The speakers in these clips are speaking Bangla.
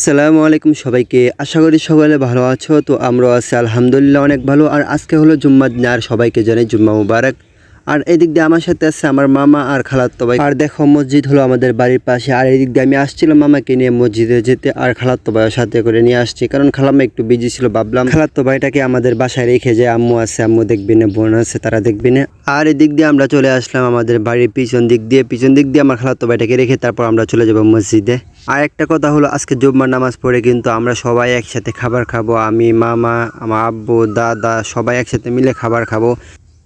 সালামু আলাইকুম সবাইকে। আশা করি সকালে ভালো আছো। তো আমরা আছি, আলহামদুলিল্লাহ, অনেক ভালো। আর আজকে হলো জুম্মা দিন, আর সবাইকে জানাই জুম্মা মুবারক। আর এদিক দিয়ে আমার সাথে আছে আমার মামা আর খালাত্তো ভাই। আর দেখো, মসজিদ হলো আমাদের বাড়ির পাশে। আর এদিক দিয়ে আমি আসছিলাম মামাকে নিয়ে মসজিদে যেতে, আর খালাত্তো ভাইয়ের সাথে করে নিয়ে আসছি। কারণ খালাম্মা একটু বিজি ছিল, ভাবলাম খালাত্তো ভাইটাকে আমাদের বাসায় রেখে যায় আম্মু আছে, আম্মু দেখবি না, বোন আছে, তারা দেখবি না। আর এদিক দিয়ে আমরা চলে আসলাম আমাদের বাড়ির পিছন দিক দিয়ে। পিছন দিক দিয়ে আমার খালাত্তো ভাইটাকে রেখে তারপর আমরা চলে যাব মসজিদে। আর একটা কথা হলো, আজকে জুম্মার নামাজ পড়ে কিন্তু আমরা সবাই একসাথে খাবার খাব। আমি, মামা, আমার আব্বু, দাদা সবাই একসাথে মিলে খাবার খাব।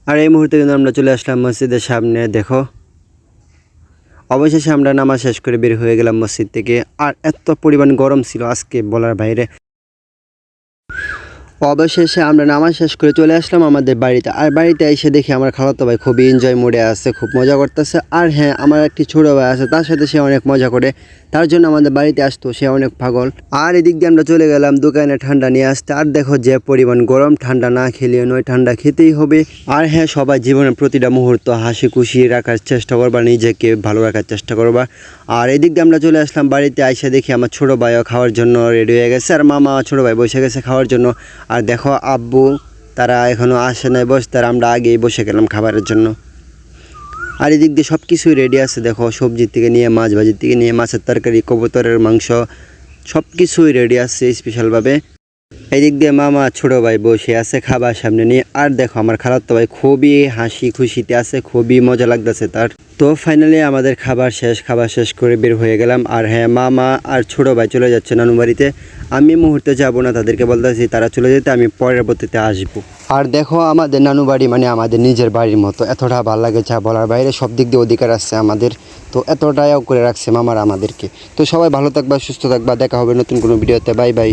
আর এই মুহূর্তে কিন্তু আমরা চলে আসলাম মসজিদের সামনে, দেখো। অবশেষে আমরা নামাজ শেষ করে বের হয়ে গেলাম মসজিদ থেকে। আর এত পরিমাণ গরম ছিল আজকে বলার বাইরে। অবশেষে আমরা নামাজ শেষ করে চলে আসলাম আমাদের বাড়িতে। আর বাড়িতে এসে দেখি আমার খালাতো ভাই খুবই এনজয় মোডে আছে, খুব মজা করতেছে। আর হ্যাঁ আমার একটি ছোটো ভাই আছে, তার সাথে সে অনেক মজা করে। তার জন্য আমাদের বাড়িতে আসতো, সে অনেক পাগল। আর এদিক দিয়ে আমরা চলে গেলাম দোকানে ঠান্ডা নিয়ে আসতে। আর দেখো যে পরিমাণ গরম, ঠান্ডা না খেলে নয়, ঠান্ডা খেতেই হবে। আর হ্যাঁ সবাই জীবনের প্রতিটা মুহূর্ত হাসি খুশি রাখার চেষ্টা করবা, নিজেকে ভালো রাখার চেষ্টা করবা। আর এদিক দিয়ে আমরা চলে আসলাম বাড়িতে, আইসা দেখি আমার ছোটো ভাইও খাওয়ার জন্য রেডি হয়ে গেছে। আর মামা, ছোটো ভাই বসে গেছে খাওয়ার জন্য। আর দেখো আব্বু, তারা এখনও আসে নাই, বসে তারা আমরা আগেই বসে গেলাম খাবারের জন্য। আর এদিক দিয়ে সব কিছুই রেডি আছে, দেখো, সবজির থেকে নিয়ে, মাছ ভাজির থেকে নিয়ে, মাছের তরকারি, কবুতরের মাংস সব কিছুই রেডি আছে স্পেশালভাবে এদিক দিয়ে মামা ছোটো ভাই বসে আছে খাবার সামনে নিয়ে। আর দেখো, আমার খালাতো ভাই খুবই হাসি খুশিতে আছে, খুবই মজা লাগতেছে তার। তো ফাইনালি আমাদের খাবার শেষ খাবার শেষ করে বের হয়ে গেলাম। আর হ্যাঁ মামা আর ছোটো ভাই চলে যাচ্ছে নানু বাড়িতে। আমি মুহূর্তে যাব না, তাদেরকে বলতেছি তারা চলে যেতে, আমি পরবর্তীতে আসব। আর দেখো, আমাদের নানু বাড়ি মানে আমাদের নিজের বাড়ির মতো। এতটা ভালো লাগে যা বলার বাইরে, সব দিক দিয়ে অধিকার আছে আমাদের। তো এতটাও করে রাখছে মামারা আমাদেরকে। তো সবাই ভালো থাকবা, সুস্থ থাকবা, দেখা হবে নতুন কোনো ভিডিওতে। Bye bye.